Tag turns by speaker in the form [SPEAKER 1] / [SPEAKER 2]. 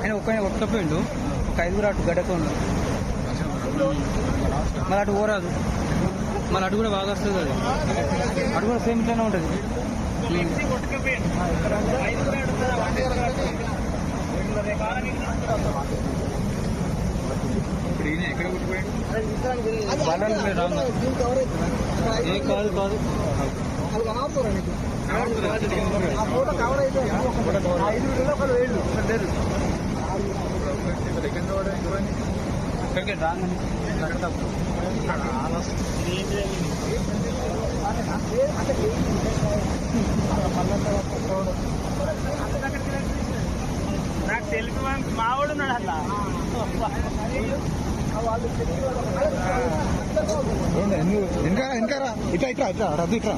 [SPEAKER 1] ఆయన ఒక్క ఒక్కపోయిండు ఒక ఐదుగురు అటు గడ్డతో ఉన్నారు మళ్ళీ అటు పోరాదు. మళ్ళీ అటు కూడా బాగా వస్తుంది అది. అటు కూడా సేమ్ ఇట్లానే ఉంటుంది.
[SPEAKER 2] ఇప్పుడు ఈయన ఎక్కడ కొట్టిపోయాడు
[SPEAKER 1] వాళ్ళని మీరు రాము ఏ కాదు కాదు
[SPEAKER 2] సెకండ్ వాడు ఎవరైనా
[SPEAKER 1] ఇక్కడికి రాగానే.
[SPEAKER 3] నాకు తెలిపి మావాడు ఉన్నాడు అట్లా
[SPEAKER 2] వెనకరా వెనకరా ఇట్లా ఇట్లా ఇట్లా రద్దు ఇట్లా.